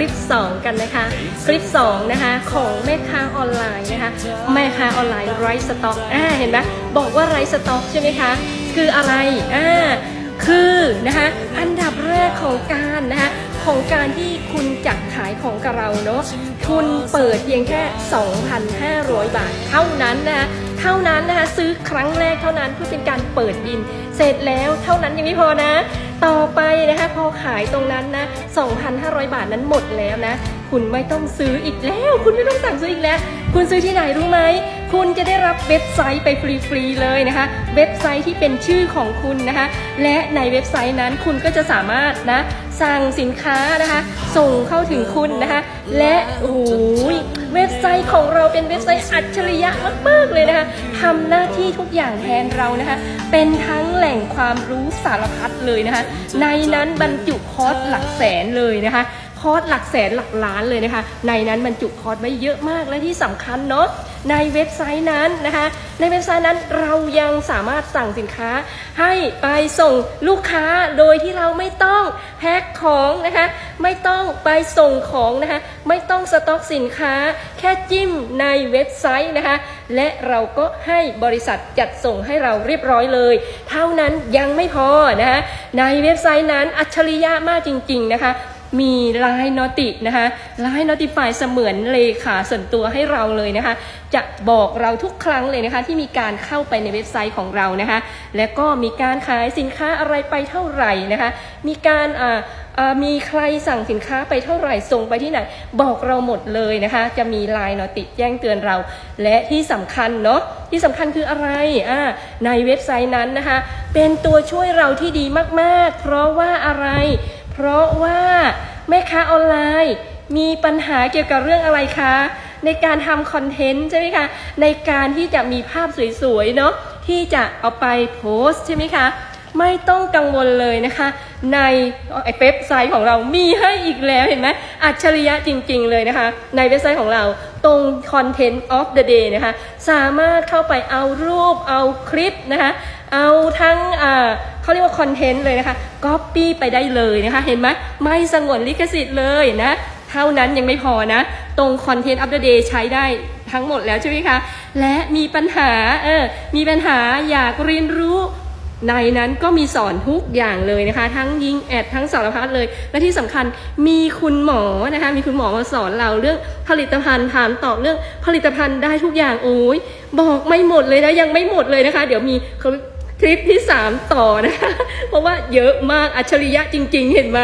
ลิป 2 กันนะคะ คลิป 2 นะคะ ของแม่ค้าออนไลน์นะคะ แม่ค้าออนไลน์ไร้สต็อกอ่าเห็นไหมบอกว่าไร้สต็อกใช่ไหมคะ คืออะไรอ่าคือนะคะอันดับแรกของการนะคะของการที่คุณจักขายของกับเราเนาะคุณเปิดเพียงแค่ 2,500 บาท เท่านั้นนะคะเท่านั้นนะคะซื้อครั้งแรกเท่านั้นเพื่อเป็นการเปิดบิน เสร็จแล้วเท่านั้นยังไม่พอนะ ต่อไป อขายตรงนั้นนะ 2,500 บาทนั้นหมดแล้วนะ คุณไม่ต้องซื้ออีกแล้ว คุณไม่ต้องสั่งซื้ออีกแล้ว คุณซื้อที่ไหนรู้ไหม คุณจะได้รับเว็บไซต์ไปฟรีๆเลยนะคะ เว็บไซต์ที่เป็นชื่อของคุณนะคะ และในเว็บไซต์นั้นคุณก็จะสามารถนะสั่งสินค้านะคะ ส่งเข้าถึงคุณนะคะ และโอ้โหเว็บไซต์ของเราเป็นเว็บไซต์อัจฉริยะมากๆเลยนะคะทำหน้าที่ทุกอย่างแทนเรานะคะ เป็นทั้งแหล่งความรู้สารพัดเลยนะคะ ในนั้นบรรจุคอร์สหลักแสนเลยนะคะ คอร์สหลักแสนหลักล้านเลยนะคะ ในนั้นบรรจุคอร์สไว้เยอะมากและที่สำคัญเนาะในเว็บไซต์นั้นนะคะ ในเว็บไซต์นั้นเรายังสามารถสั่งสินค้า ให้ไปส่งลูกค้าโดยที่เราไม่ต้องแพ็คของนะคะ ไม่ต้องไปส่งของนะคะ ไม่ต้องสต็อกสินค้า แค่จิ้มในเว็บไซต์นะคะ และเราก็ให้บริษัทจัดส่งให้เราเรียบร้อยเลย เท่านั้นยังไม่พอนะคะในเว็บไซต์นั้นอัจฉริยะมากจริง ๆนะคะ มีไลน์นอตินะคะไลน์นอติฟายเสมือนเลขาส่วนตัวให้เราเลยนะคะ จะบอกเราทุกครั้งเลยนะคะ ที่มีการเข้าไปในเว็บไซต์ของเรานะคะ และก็มีการขายสินค้าอะไรไปเท่าไหร่นะคะ มีการอ่ามีใครสั่งสินค้าไปเท่าไหร่ส่งไปที่ไหน บอกเราหมดเลยนะคะ จะมีไลน์นอติแจ้งเตือนเรา และที่สำคัญเนาะที่สำคัญคืออะไรอ่าในเว็บไซต์นั้นนะคะ เป็นตัวช่วยเราที่ดีมากๆ เพราะว่าอะไร เพราะว่าแม่ค้าออนไลน์มีปัญหาเกี่ยวกับเรื่องอะไรคะ ในการทำคอนเทนต์ใช่ไหมคะ ในการที่จะมีภาพสวยๆเนาะที่จะเอาไปโพสใช่ไหมคะไม่ต้องกังวลเลยนะคะ ในเว็บไซต์ของเรามีให้อีกแล้วเห็นไหมอัจฉริยะจริงๆเลยนะคะ ในเว็บไซต์ของเราตรง Content of the Day นะคะ สามารถเข้าไปเอารูปเอาคลิปนะคะ เอาทั้ง เขาเรียกว่าคอนเทนต์เลยนะคะก๊อปปี้ไปได้เลยนะคะเห็นไหมไม่สงวนลิขสิทธิ์เลยนะเท่านั้นยังไม่พอนะ ตรง Content of the Day ใช้ได้ทั้งหมดแล้วใช่ไหมคะ และมีปัญหาเออมีปัญหาอยากเรียนรู้ในนั้นก็มีสอนทุกอย่างเลยนะคะ ทั้งยิงแอดทั้งสารพัดเลย และที่สำคัญมีคุณหมอนะคะมีคุณหมอมาสอนเราเรื่องผลิตภัณฑ์ถามตอบเรื่องผลิตภัณฑ์ได้ทุกอย่างโอ้ยบอกไม่หมดเลยนะยังไม่หมดเลยนะคะ เดี๋ยวมี ทริปที่ 3 ต่อนะคะเพราะว่าเยอะมากอัจฉริยะจริง ๆ เห็นไหม